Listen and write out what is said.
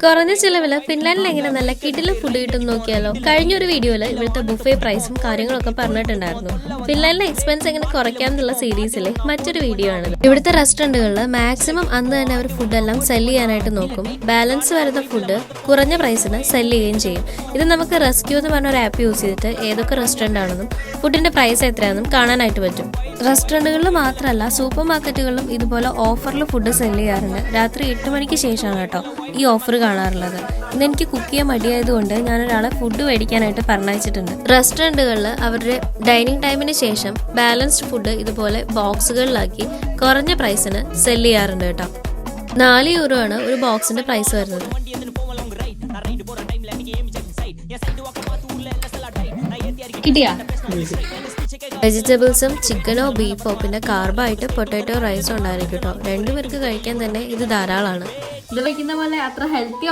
കുറഞ്ഞ ചിലവിൽ ഫിൻലാൻഡിൽ എങ്ങനെ നല്ല കിടിലും ഫുഡ് കിട്ടും നോക്കിയാലോ? കഴിഞ്ഞ ഒരു വീഡിയോയിൽ ഇവിടുത്തെ ബുഫേ പ്രൈസും കാര്യങ്ങളൊക്കെ പറഞ്ഞിട്ടുണ്ടായിരുന്നു. ഫിൻലാൻഡിലെ എക്സ്പെൻസ് എങ്ങനെ കുറയ്ക്കാം എന്നുള്ള സീരീസിലെ മറ്റൊരു വീഡിയോ ആണ് ഇവിടുത്തെ റെസ്റ്റോറന്റുകളിൽ മാക്സിമം അന്ന് തന്നെ അവർ ഫുഡെല്ലാം സെൽ ചെയ്യാനായിട്ട് നോക്കും. ബാലൻസ് വരുന്ന ഫുഡ് കുറഞ്ഞ പ്രൈസിന് സെൽ ചെയ്യുകയും ചെയ്യും. ഇത് നമുക്ക് റെസ്ക്യൂ എന്ന് പറഞ്ഞ ഒരു ആപ്പ് യൂസ് ചെയ്തിട്ട് ഏതൊക്കെ റെസ്റ്റോറന്റ് ആണെന്നും ഫുഡിന്റെ പ്രൈസ് എത്രയാണെന്നും കാണാനായിട്ട് പറ്റും. റെസ്റ്റോറന്റുകളിൽ മാത്രമല്ല സൂപ്പർ മാർക്കറ്റുകളിലും ഇതുപോലെ ഓഫറിൽ ഫുഡ് സെൽ ചെയ്യാറുണ്ട്. രാത്രി എട്ട് മണിക്ക് ശേഷമാണ് കേട്ടോ ഈ ഓഫർ കാണാറുള്ളത്. ഇതെനിക്ക് കുക്ക് ചെയ്യാൻ മടിയായതുകൊണ്ട് ഒരാളെ ഫുഡ് മേടിക്കാനായിട്ട് പറഞ്ഞയച്ചിട്ടുണ്ട്. റെസ്റ്റോറന്റുകളിൽ അവരുടെ ഡൈനിങ് ടൈമിന് ശേഷം ബാലൻസ്ഡ് ഫുഡ് ഇതുപോലെ ബോക്സുകളിലാക്കി കുറഞ്ഞ പ്രൈസിന് സെൽ ചെയ്യാറുണ്ട് കേട്ടോ. നാല് യൂറോ ആണ് ഒരു ബോക്സിന്റെ പ്രൈസ് വരുന്നത്. കിട്ടിയാ? വെജിറ്റബിൾസും ചിക്കനോ ബീഫോ പിന്നെ കാർബായിട്ട് പൊട്ടാറ്റോ റൈസോ ഉണ്ടായിരിക്കും കേട്ടോ. രണ്ടുപേർക്ക് കഴിക്കാൻ തന്നെ ഇത് ധാരാളമാണ് ഇത് വെക്കുന്ന പോലെ അത്ര ഹെൽത്തി